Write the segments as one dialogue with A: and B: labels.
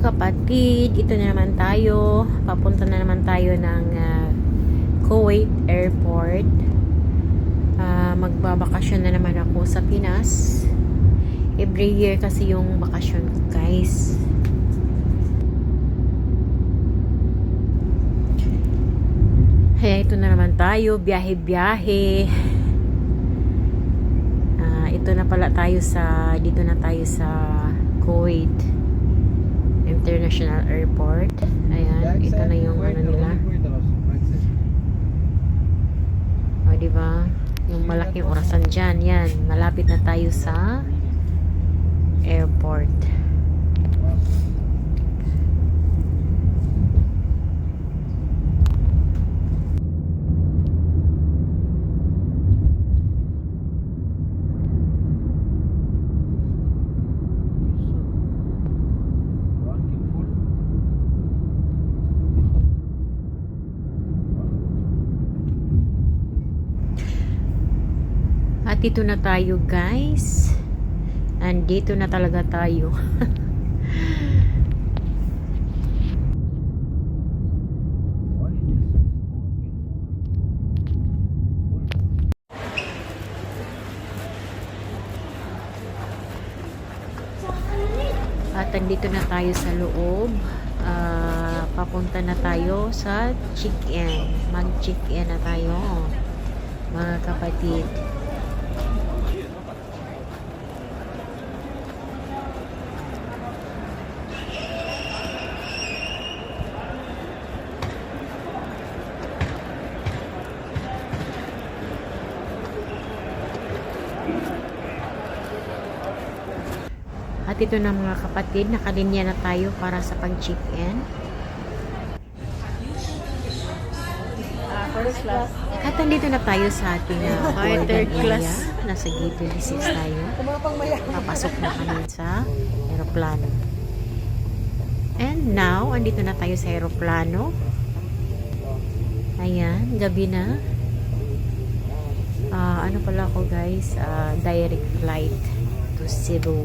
A: kapatid, ito na naman tayo. Papunta na naman tayo ng ah, Kuwait Airport. Ah, magbabakasyon na naman ako sa Pinas. Every year kasi yung bakasyon ko, guys. Kaya ito na naman tayo, biyahe-biyahe. Ah, ito na pala tayo sa, dito na tayo sa Kuwait International Airport. Ayan, ito na yung ano nila. O, di ba? Yung malaking orasan dyan, yan. Malapit na tayo sa airport. At dito na tayo, guys. Andito na talaga tayo. At andito na tayo sa loob. Ah, papunta na tayo sa chick-in. Mag-chick-in na tayo, mga kapatid. At ito na mga kapatid, nakalinya na tayo para sa pag-check-in.
B: first class.
A: At nandito na tayo sa ating uh,
B: Ay,
A: boarding
B: third
A: area.
B: class.
A: Nasa gate 26 tayo. Papasok na kami sa aeroplano. And now, andito na tayo sa aeroplano. Ayan, gabi na. Ah, ano pala ako guys, Ah, direct flight to Cebu.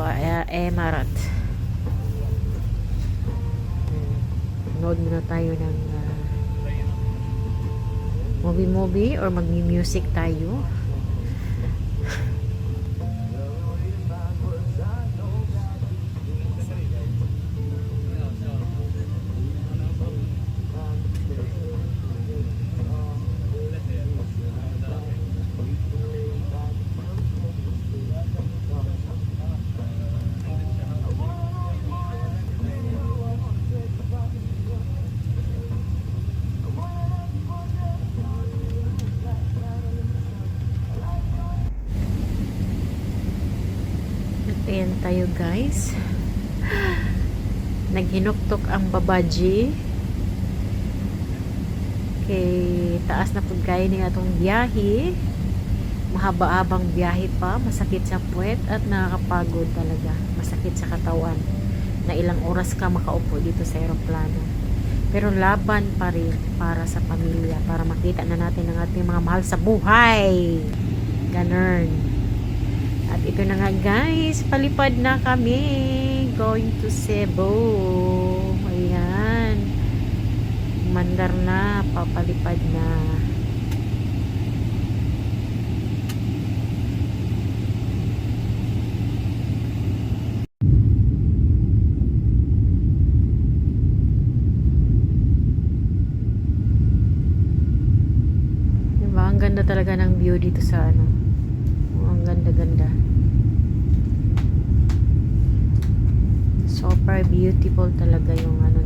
A: Ba, uh, Emirat. Nood muna tayo ng ah, movie-movie or mag-music tayo. Ayan tayo guys. Naghinuktok ang babaji. Kay taas na pud kayo ni atong biyahe. Mahaba-abang biyahe pa, masakit sa puwet at nakakapagod talaga. Masakit sa katawan. Na ilang oras ka makaupo dito sa eroplano. Pero laban pa rin para sa pamilya, para makita na natin ang ating mga mahal sa buhay. Ganun. At ito na nga guys, palipad na kami. Going to Cebu. Ayan. Mandar na, papalipad na. Diba? Ang ganda talaga ng view dito sa ano. Ang ganda-ganda. Super beautiful talaga yung ano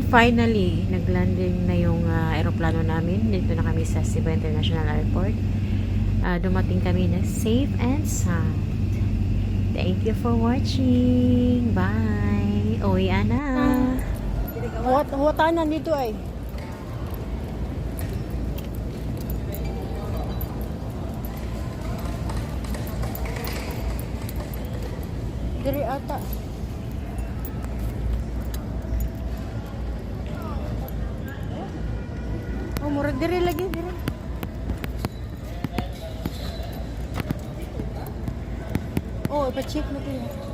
A: nila. finally, naglanding na yung ah, aeroplano namin. Dito na kami sa Cebu International Airport. Ah, dumating kami na safe and sound. Thank you for watching. Bye. Uwi na.
B: Huwat, huwatanan dito ay. Diri ata. Murag diri lagi diri. Oh, ipa-check na to.